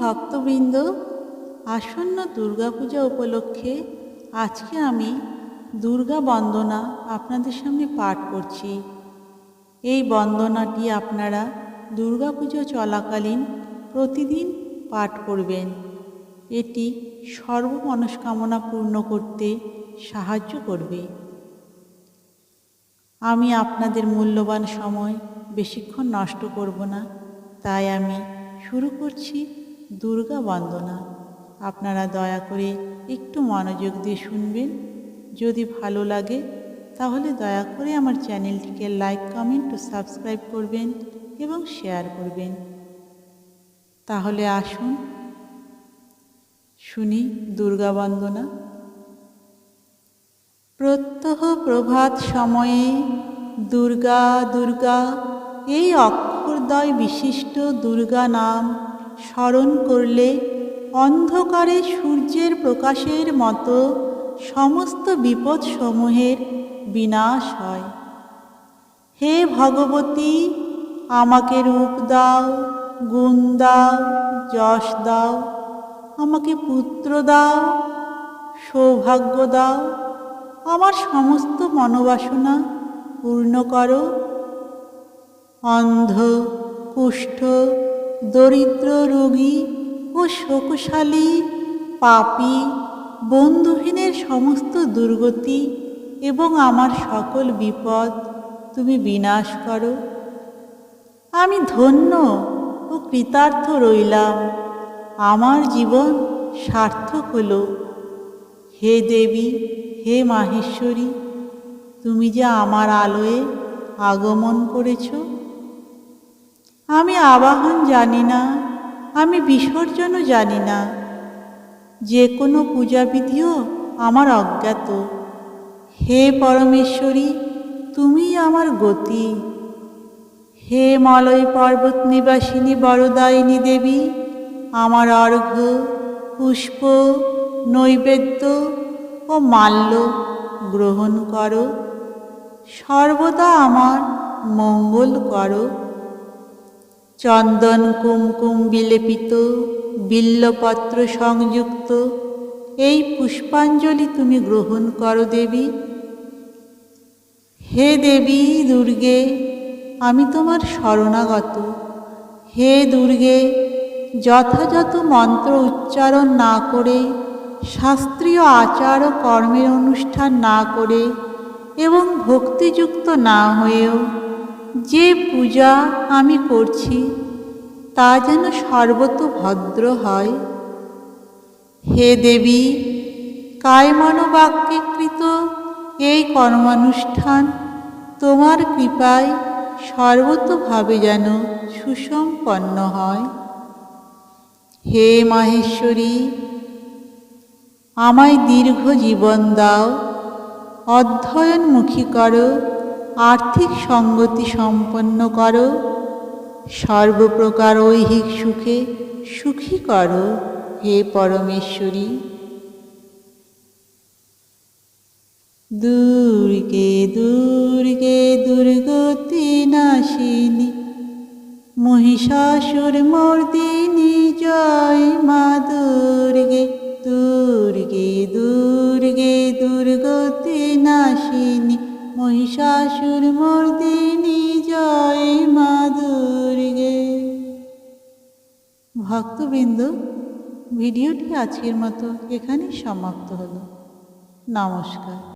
ভক্তবৃন্দ, আসন্ন দুর্গাপূজা উপলক্ষে আজকে আমি দুর্গা বন্দনা আপনাদের সামনে পাঠ করছি। এই বন্দনাটি আপনারা দুর্গাপুজো চলাকালীন প্রতিদিন পাঠ করবেন। এটি সর্বমনস্কামনা পূর্ণ করতে সাহায্য করবে। আমি আপনাদের মূল্যবান সময় বেশিক্ষণ নষ্ট করব না, তাই আমি শুরু করছি দুর্গা বন্দনা। আপনারা দয়া করে একটু মনোযোগ দিয়ে শুনবেন। যদি ভালো লাগে, তাহলে দয়া করে আমার চ্যানেলটিকে লাইক, কমেন্ট ও সাবস্ক্রাইব করবেন এবং শেয়ার করবেন। তাহলে আসুন, শুনি দুর্গা বন্দনা। প্রত্যহ প্রভাত সময়ে দুর্গা দুর্গা, এই অক্ষরদ্বয় বিশিষ্ট দুর্গা নাম স্মরণ করলে অন্ধকারে সূর্যের প্রকাশের মতো সমস্ত বিপদসমূহের বিনাশ হয়। হে ভগবতী, আমাকে রূপ দাও, গুণ দাও, যশ দাও, আমাকে পুত্র দাও, সৌভাগ্য দাও, আমার সমস্ত মনোবাসনা পূর্ণ করো। অন্ধ, কুষ্ঠ দরিদ্র রোগী ও শোকশালী, পাপী, বন্ধুহীনের সমস্ত দুর্গতি এবং আমার সকল বিপদ তুমি বিনাশ করো। আমি ধন্য ও কৃতার্থ রইলাম। আমার জীবন সার্থক হলো। হে দেবী, হে মাহেশ্বরী, তুমি যে আমার আলোয় আগমন করেছ আমি আবাহন জানি না, আমি বিসর্জনও জানি না। যে কোনো পূজাবিধিও আমার অজ্ঞাত। হে পরমেশ্বরী, তুমি আমার গতি। হে মলয় পর্বত নিবাসিনী বরদায়িনী দেবী, আমার অর্ঘ্য, পুষ্প, নৈবেদ্য ও মাল্য গ্রহণ করো। সর্বদা আমার মঙ্গল করো। চন্দন কুমকুম বিলেপিত, বিল্লপত্র সংযুক্ত, এই পুষ্পাঞ্জলি তুমি গ্রহণ করো দেবী। হে দেবী দুর্গে, আমি তোমার শরণাগত। হে দুর্গে, যথাযথ মন্ত্র উচ্চারণ না করে, শাস্ত্রীয় আচার ও কর্মের অনুষ্ঠান না করে, এবং ভক্তিযুক্ত না হয়েও যে পূজা আমি করছি, তা যেন সর্বত ভদ্র হয়। হে দেবী, কায়মনোবাক্যকৃত এই কর্মানুষ্ঠান, তোমার কৃপায় সর্বতভাবে যেন সুসম্পন্ন হয়। হে মাহেশ্বরী, আমায় দীর্ঘ জীবন দাও, অধ্যয়নমুখী করো আর্থিক সঙ্গতি সম্পন্ন করো। সর্বপ্রকার ঐহিক সুখে সুখী করো হে পরমেশ্বরী। দুর্গে দুর্গে, দুর্গতি নাশিনী, মহিষাসুর মর্দিনী জয় মা দুর্গে। দুর্গে দুর্গে, দুর্গতি নাশিনী মহিষাসুর মর্দিনী জয় মা দুর্গে ভক্তবৃন্দ ভিডিওটি আজকের মতো এখানেই সমাপ্ত হলো। নমস্কার।